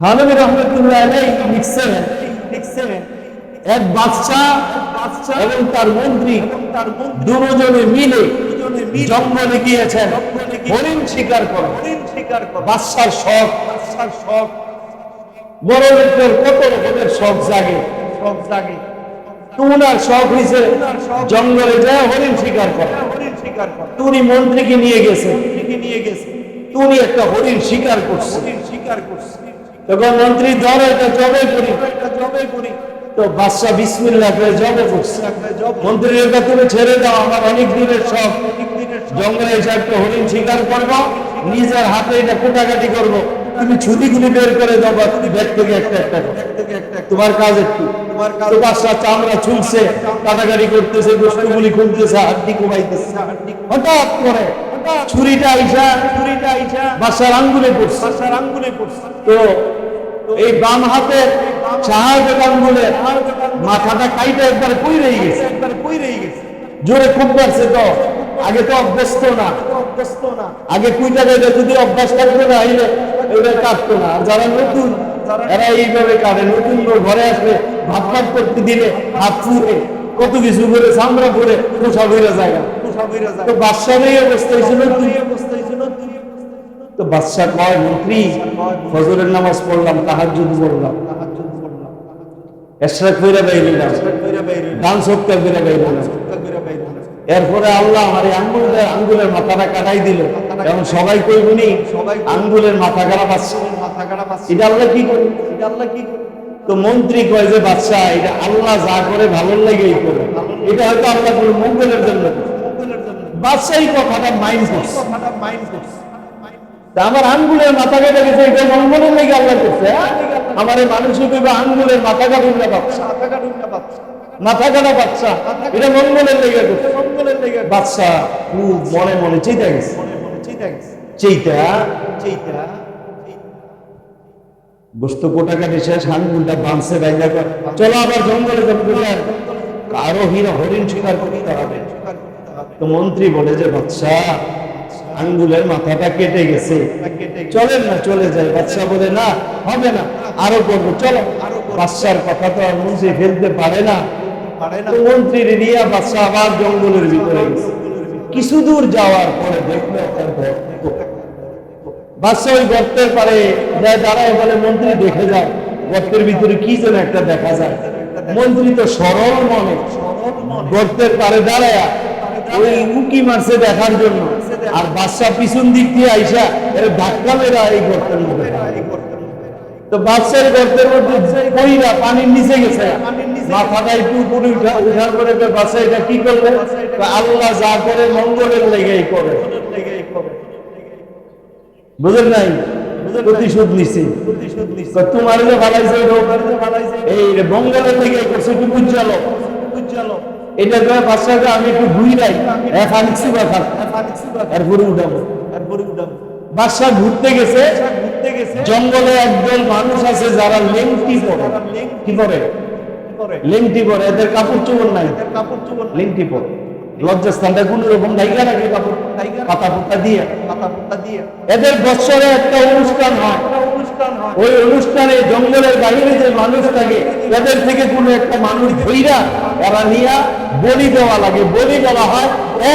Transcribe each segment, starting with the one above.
থানবী রহমতুল্লাহ লিখছেন এক বাদশা এবং তার মন্ত্রী তার দুজনে মিলে জঙ্গলে গিয়েছেন হরিণ শিকার কর। হরিণ শিকার কর বাদশার শখ। শখ বড় লোকের কত রকমের শখ জাগে। শখ জাগে তুনার শখ হয়েছে জঙ্গলে যায় হরিণ শিকার কর। হরিণ শিকার কর। তুনি মন্ত্রীকে নিয়ে গেছে। নিয়ে গেছে। তুনি একটা হরিণ শিকার করছে। শিকার করছে। তখন মন্ত্রী ধরে এটা জবে করি জবে করি তো বাদশা বিসমিল্লাহ করে জবে করছে মন্ত্রীর এটা তুমি ছেড়ে দাও আমার অনেক দিনের শখ। জঙ্গলে এসে একটা হরিণ শিকার করব নিজের হাতে এটা কোটাকাটি করব। তুমি ছুটিগুলি বের করে দাও বা তুমি ব্যাগ থেকে একটা একটা। তোমার কাজ একটু। তোমার চামড়া কাটাকাটি করতেছে গোষ্ঠগুলি খুলতেছে হাড্ডি কমাইতেছে। হঠাৎ করে ছুরিটা আইসা ছুরিটা আইসা বাসার আঙ্গুলে পড়ছে। বাসার আঙ্গুলে পড়ছে। তো এই বাম হাতের সাহায্য আঙ্গুলে মাথাটা কাইটা একবার কই রয়ে গেছে একবার কই রয়ে গেছে। জোরে খুব পারছে তো। আগে তো অভ্যস্ত না। অভ্যস্ত না। আগে কুইটা গাইতে যদি অভ্যাস থাকতো না হইলে কাটতো না। আর যারা নতুন এরা এইভাবে কাটে। নতুন ঘরে আসলে ভাত ভাত করতে দিলে হাত ফুরে কত কিছু করে চামড়া করে পোষা বইরা জায়গা এই করে এরপরে আল্লাহ আমার এই আঙ্গুলের মাথাটা কাটাই দিল। এখন সবাই কইবনি আঙ্গুলের মাথা খারাপ আছে। মাথা আছে এটা আল্লাহ কি করে? আল্লাহ কি করে তো মন্ত্রী কয় যে বাচ্চা এটা আল্লাহ যা করে ভালো লেগেই করে। এটা হয়তো আল্লাহ মঙ্গলের জন্য বাচ্চা এই কথাটা মাইন্ড করছে। আমার আঙ্গুলের মাথা কেটে গেছে এটা মঙ্গলের লেগে আল্লাহ করছে হ্যাঁ? আমার এই আঙ্গুলের মাথা বাচ্চা মাথা কাটা বাচ্চা এটা মঙ্গলের লেগে করছে। বাচ্চা মনে মনে চিন্তা গেছে। চিন্তা বস্তু কোটা কাটে শেষ আঙ্গুলটা বাঁধছে কর। চলো আবার জঙ্গলে যাব। আরও হীরা হরিণ শিকার করতে হবে। তো মন্ত্রী বলে যে বাচ্চা আঙ্গুলের মাথাটা কেটে গেছে। চলেন না, চলে যায় বাচ্চা বলে, না, হবে না, আরও করব, চলো। বাচ্চার কথা তো আর মন্ত্রী ফেলতে পারে না। মন্ত্রী নিয়ে বাচ্চা আবার জঙ্গলের ভিতরে কিছু দূর যাওয়ার পরে। বাচ্চা ওই গর্তের পারে যায়, দাঁড়ায়, বলে, মন্ত্রী, দেখে যায় গর্তের ভিতরে কি যেন একটা দেখা যায়। মন্ত্রী তো সরল মনে, গর্তের পারে দাঁড়ায় ওই উকি মারছে দেখার জন্য। আর বাচ্চা পিছন দিক দিয়ে আইসা এর ধাক্কা মেরা এই গর্তের মধ্যে তো বাচ্চার গর্তের মধ্যে কইরা পানির নিচে গেছে, মাথাটা একটু উপরে উঠা, উঠার পরে বাচ্চা এটা কি করবে আল্লাহ যা করে মঙ্গলের লেগেই করে। বুঝলেন নাই? প্রতিশোধ তো তোমার যে ভালাইছে এই মঙ্গলের লেগে করছে, একটু বুঝালো এটা করে? বাচ্চাকে আমি একটু এরপরে উঠাবো এরপরে উঠাবো বাচ্চা ঘুরতে গেছে ঘুরতে গেছে। জঙ্গলে একদল মানুষ আছে যারা লেংটি পরে। কি পরে? লেংটি পরে। এদের কাপড় চোপড় নাই। কাপড় চোপড় লেংটি পরে। লজ্জাস্থানটা কোন রকম ঢাইকা রাখে কাপড়? পাতা পুতা দিয়ে। পাতা পুতা দিয়ে। এদের বছরে একটা অনুষ্ঠান হয়। ওই অনুষ্ঠানে জঙ্গলের বাইরে যে মানুষ থাকে এদের থেকে কোনো একটা মানুষ এরা নিয়া বলি দেওয়া লাগে। বলি দেওয়া হয়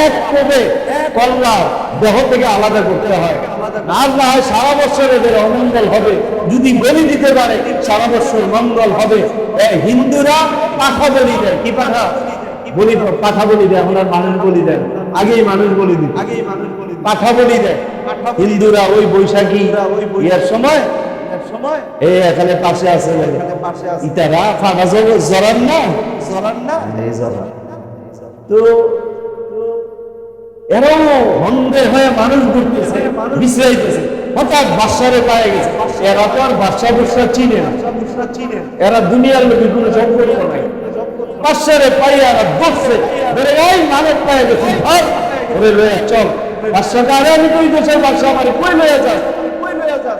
এক কল্লা দেহ থেকে আলাদা করতে হয়। আর না হয় সারা বছর এদের অমঙ্গল হবে। যদি বলি দিতে পারে সারা বছর মঙ্গল হবে। হিন্দুরা পাখা বলি দেয়। কি পাঠা বলি পাঠা বলি দেয়। আর মানুষ বলি দেয়। আগেই মানুষ বলি দিত। আগেই মানুষ বলি পাঠা বলি দেয়। হিন্দুরা ওই বৈশাখী। ইয়ার সময় এই এখানে পাশে আছে ইতারা ফাঁকা জরান না? জরান না? এই জরান। তো এরাও হন্দের হয়ে মানুষ ঘুরতেছে বিশ্রাইতেছে। হঠাৎ বাসারে পায়ে গেছে। এরা তো আর বাসা বসা চিনে না। এরা দুনিয়ার লোকে কোনো সম্পর্ক নাই। বাসারে পায়ে এরা বসছে। ধরে এই মানব পায়ে গেছে ভাই। ওরে লয়ে চল। বাসাটা আরে আমি কই দেশের বাসা আমার কই লয়ে যাস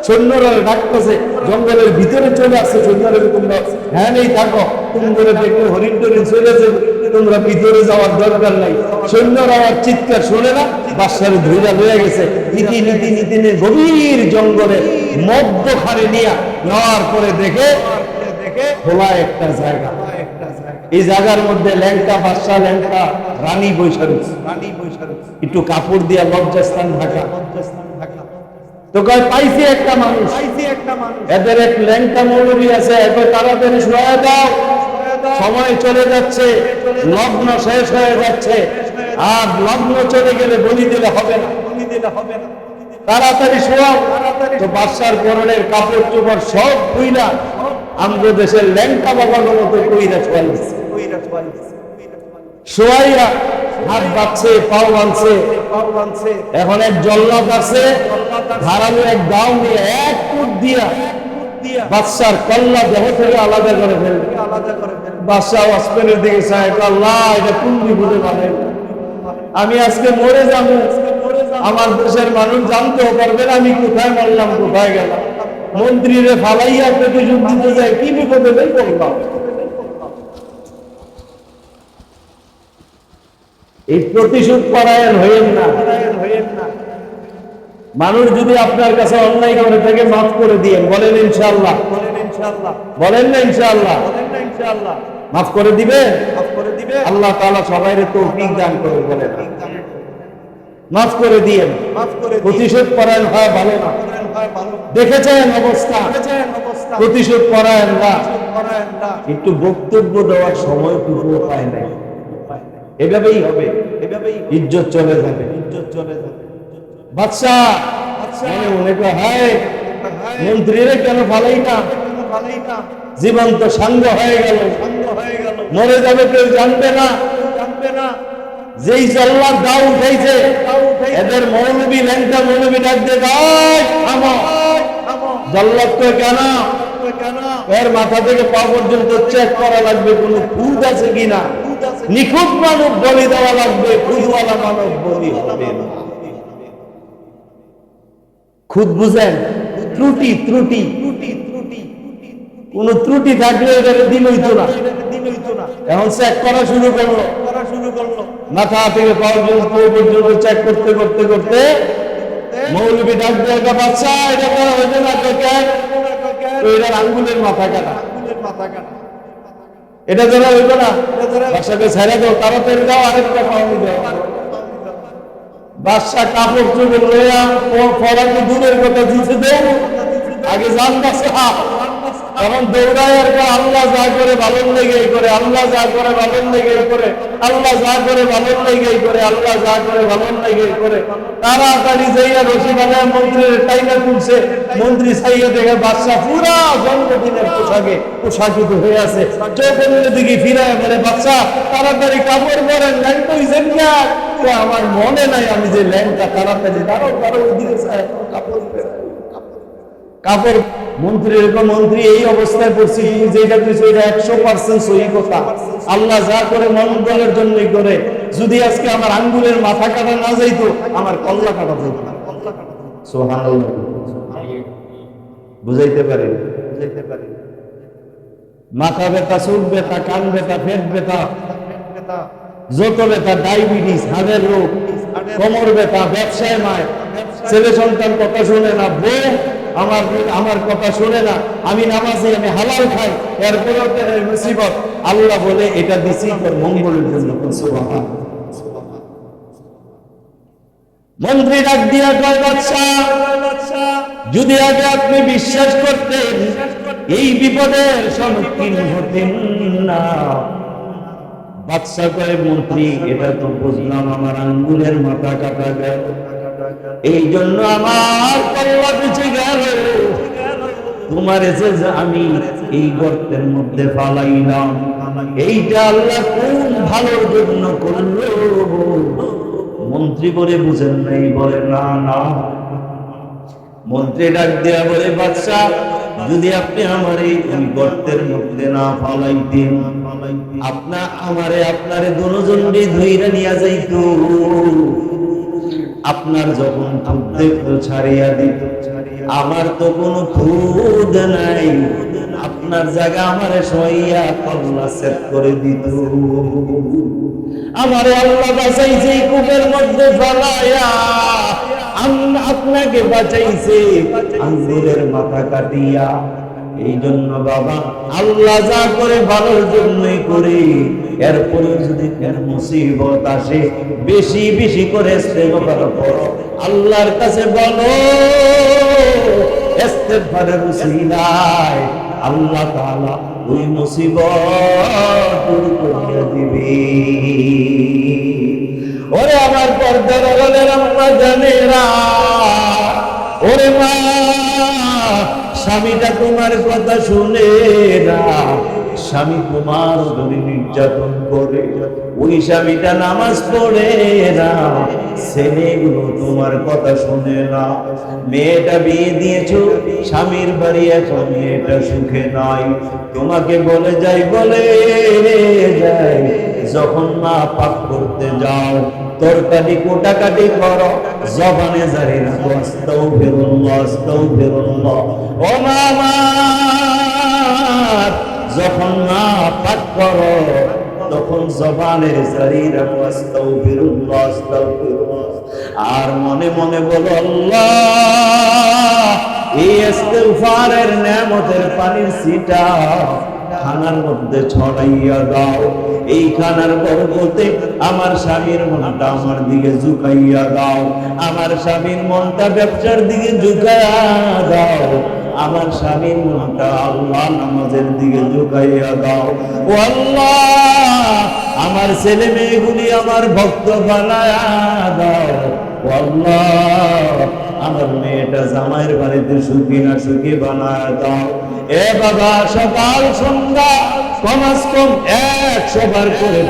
সৈন্যরা ডাকতেছে জঙ্গলের ভিতরে চলে আসছে সৈন্যরা তোমরা হ্যাঁ নেই থাকো। তোমরা হরিণ টরিণ চলে যাবে তোমরা ভিতরে যাওয়ার দরকার নাই। সৈন্যরা আর চিৎকার শোনে না বাসারে ধৈরা গেছে। নীতি নীতি নীতি গভীর জঙ্গলে মধ্যখানে নিয়ে নেওয়ার পরে দেখে দেখে খোলা একটা জায়গা। একটা জায়গা এই জায়গার মধ্যে ল্যাংটা বাদশা ল্যাংটা রানী বৈশা রয়েছে রানী বৈশা রয়েছে একটু কাপড় দিয়া লজ্জাস্থান ঢাকা লজ্জাস্থান ঢাকা। তো কয় পাইছি একটা মানুষ। পাইছি একটা মানুষ। এদের এক ল্যাংটা মৌলবী আছে একবার তাড়াতাড়ি শোয়া দাও। সময় চলে যাচ্ছে লগ্ন শেষ হয়ে যাচ্ছে। আর লগ্ন চলে গেলে বলি দিলে হবে না। বলি দিলে হবে না। তাড়াতাড়ি শোয়াও। তো বাদশার পরনের কাপড় চোপড় সব খুইলা আমাদের দেশের ল্যাংটা বাবার মতো কইরা শোয়াইছে। কইরা চলে শোয়াইয়া হাত বাঁধছে পাও বাঁধছে এখন এক জল্লাদ আছে, ধারালো এক দাও নিয়ে এক ফুট দিয়া বাদশার কল্লা দেহ থেকে আলাদা করে ফেলবে। বাদশাহ অস্পেনের দিকে চায় আল্লাহ, এটা কোন বিপদে বানাই আমি আজকে মরে যাব। আমার দেশের মানুষ জানতেও পারবে না, আমি কোথায় মরলাম, কোথায় গেলাম? মন্ত্রীরে ফালাইয়া প্রতিশোধ দিতে যায় কি বিপদে নেই করলাম এই প্রতিশোধ পরায়ণ হইেন না। মানুষ যদি আপনার কাছে অন্যায় করে থাকে মাফ করে দিয়ে বলেন ইনশাআল্লাহ। বলেন ইনশাআল্লাহ। বলেন না ইনশাআল্লাহ। মাফ করে দিবে আল্লাহ তাআলা সবাইরে তৌফিক দান করে বলেন মাফ করে দিয়েন। প্রতিশোধ পরায়ণ হয় ভালো না। দেখেছেন অবস্থা? প্রতিশোধ পরায়ণ না। একটু বক্তব্য দেওয়ার সময় টুকু পায় নাই। এভাবেই হবে। এভাবেই ইজ্জত চলে যাবে। ইজ্জত চলে যাবে। মনে মনে কয় হায়। মন্ত্রীরা কেন ভালোই না? কোনো ভালোই সাঙ্গ হয়ে গেল। হয়ে মরে যাবে কেউ জানবে না। জানবে না। যেই জল্লাদ দাও এদের মৌলবী ল্যাংটা মৌলবী দিয়ে জল্লাদ তো কেন? এর মাথা থেকে পা পর্যন্ত চেক করা লাগবে কোন খুদ আছে কিনা? নিখুঁত মানব বলি দেওয়া লাগবে খুদওয়ালা মানব বলি হবে না। খুদ বুঝেন? ত্রুটি ত্রুটি। ত্রুটি ত্রুটি কোন ত্রুটি থাকলে এটাকে দিলই তো না। এখন চেক করা শুরু করল। করা শুরু করল মাথা থেকে পর্যন্ত চেক করতে করতে করতে মৌলবী বাচ্চা, এটা করা হয়েছে না আঙ্গুলের মাথা কাটা আঙ্গুলের মাথা কাটা। এটা যারা হইবে না। বাদশাকে ছেড়ে দাও, তাড়াতাড়ি দাও, আরেকটা পাওনি দাও। বাদশা কাপড় চোপড় লইয়া ফরাকে দূরের কথা দিতে দেও আগে জান বাচ্চা তখন দৌড়ায় আর আল্লাহ যা করে ভালো লেগে করে, আল্লাহ যা করে ভালো লেগে করে, আল্লাহ যা করে ভালো লেগে করে, আল্লাহ যা করে ভালো লেগে করে। তাড়াতাড়ি যাইয়া রশি বানায় মন্ত্রীর টাইনা তুলছে মন্ত্রী সাইয়া দেখে বাদশা পুরা জন্মদিনের পোশাকে পোশাকিত হয়ে আছে। চোখের দিকে ফিরায় বলে বাচ্চা তাড়াতাড়ি কাপড় পরেন ল্যাংটা হইছেন না আমার মনে নাই আমি যে ল্যাংটা তাড়াতাড়ি, দাঁড়াও দাঁড়াও, ওইদিকে কাপড়। কাপড় মন্ত্রী এরকম মন্ত্রী এই অবস্থায় পড়ছি, তুমি যেটা দিয়েছ এটা একশো পার্সেন্ট সহি কথা। আল্লাহ যা করে মঙ্গলের জন্যই করে। যদি আজকে আমার আঙ্গুলের মাথা কাটা না যাইতো, আমার কল্লা কাটা যাইতো সুবহানাল্লাহ। বুঝাইতে পারি যেতে পারি? মাথা ব্যথা, চোখ ব্যথা, কান ব্যথা, পেট ব্যথা। যত ব্যথা ডায়াবেটিস, হাড়ের রোগ, কোমর ব্যথা, ব্যবসায় মায়, ছেলে সন্তান কথা শুনে না, বউ, আমার আমার কথা শুনে না, আমি নামাজি আমি হালাল খাই, এরপরেও মুসিবত। আল্লাহ বলে, এটা দিছি তোর মঙ্গলের জন্য মন্ত্রী ডাক দিয়া কয় বাদশা যদি আগে আপনি বিশ্বাস করতেন, এই বিপদের সম্মুখীন হতেন না। বাদশা কয় এটা তো বুঝলাম, আমার আঙ্গুলের মাথা কাটা গেল। এই জন্য আমার কল্লা বেঁচে গেল। তোমার এসে আমি এই গর্তের মধ্যে ফালাইলাম, এইটা আল্লাহ কোন ভালোর জন্য করল। মন্ত্রী বলে, বুঝেন নাই, বলে, না না। মন্ত্রী ডাক দেয়া বলে, বাদশাহ, যদি আপনি আমার এই গর্তের মধ্যে না ফালাইতেন, আপনা আমারে আপনারে দুজনকে ধইরা নিয়া যাইতো। আপনার যখন দেখতো ছাড়িয়া দিত, আমার তো কোনো খুদ নাই। আপনার জায়গা আমারে সইয়া কল্লা সেট করে দিত। আমারে আল্লাহ বাঁচাইছে এই কূপের মধ্যে ফলাইয়া আম- আপনাকে বাঁচাইছে। আঙ্গুরের মাথা কাটিয়া। এই জন্য বাবা, আল্লাহ যা করে ভালোর জন্যই করে। এরপরে যদি এর মুসিবত আসে, বেশি বেশি করে ইস্তেগফার আল্লাহর কাছে বলো ইস্তেগফারের উসিলায় আল্লাহ তাআলা ওই মুসিবত দূর দিবে। ওরে আমার পর্দার বলেন আম্মা জানেরা ওরে মা, স্বামীটা তোমার কথা শুনে না। স্বামী তোমার ধরে নির্যাতন করে, ওই স্বামীটা নামাজ পড়ে না। ছেলেগুলো তোমার কথা শুনে না। মেয়েটা বিয়ে দিয়েছ, স্বামীর বাড়ি এখন মেয়েটা সুখে নাই। তোমাকে বলে যাই বলে যাই, যখন মা পাক করতে যাও তরকারি কোটাকাটি করো জবানে জারি রাখো আস্তাগফিরুল্লাহ আস্তাগফিরুল্লাহ। ও মামা যখন মা পাক করো, তখন জবানের জারি রাখো, আস্তাগফিরুল্লাহ আস্তাগফিরুল্লাহ। আর মনে মনে বলো, আল্লাহ, এই ইস্তেগফারের নেয়ামতের পানির সিটা খানার মধ্যে ছড়াইয়া দাও। এই খানার বরকতে আমার স্বামীর মনটা আমার দিকে ঝুঁকাইয়া দাও। আমার স্বামীর মনটা ব্যবসার দিকে ঝুঁকাইয়া দাও। আমার স্বামীর মনটা আল্লাহ নামাজের দিকে ঝুঁকাইয়া দাও। ও আল্লাহ, আমার ছেলে মেয়েগুলি আমার ভক্ত বানায়া দাও। আমার মেয়েটা জামাইয়ের বাড়িতে সুখী না সুখী বানায় দাও। এ বাবা, সকাল সন্ধ্যা কমাস কম একশো বার করে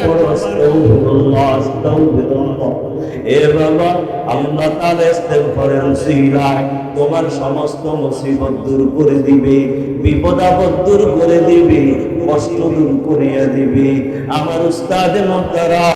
তোমার সমস্ত মুসিবত দূর করে দিবে বিপদ আপদ দূর করে দিবে, কষ্ট দূর করিয়া দিবে। আমার উস্তাদ মোহতারাম